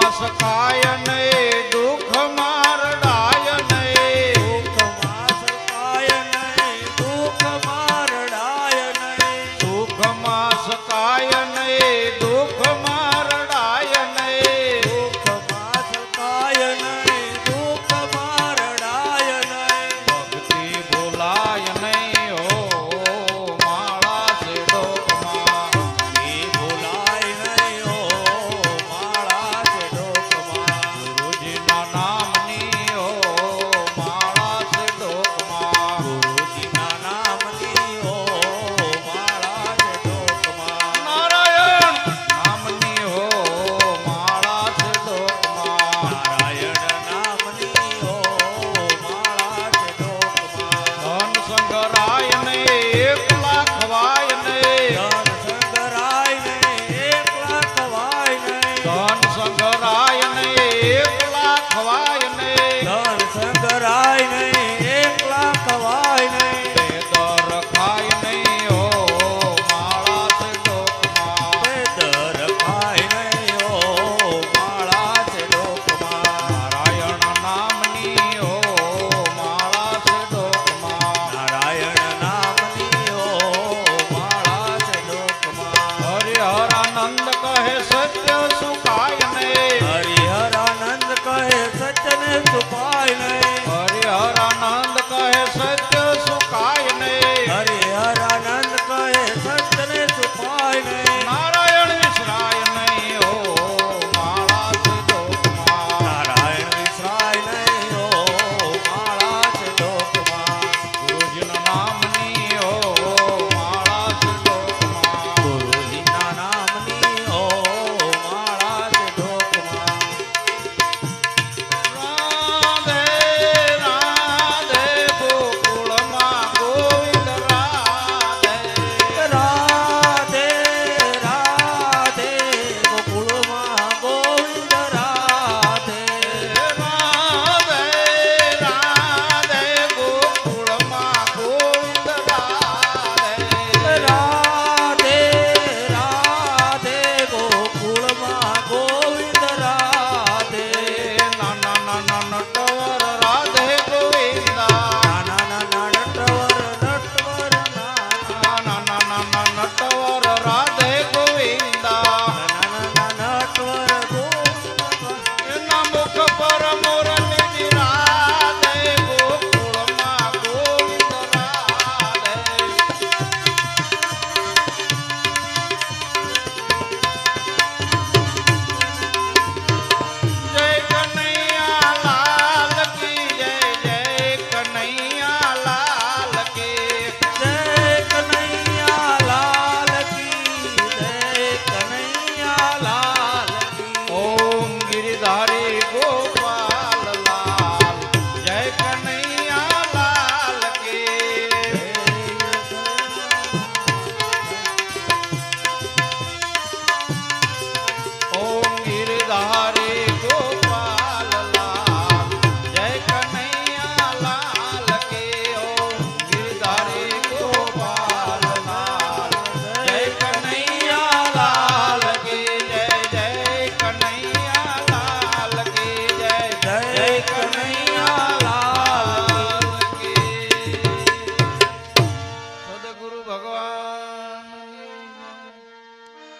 સુખમાં સકાય સંગરાય ને એકલા ખવાય ને ધન સંગરાય ને એકલા ખવાય ને દર ખાય ને ઓ માળા છે લોકમાં દર હરે હર કહે સત્ય સુખાય Bye, man.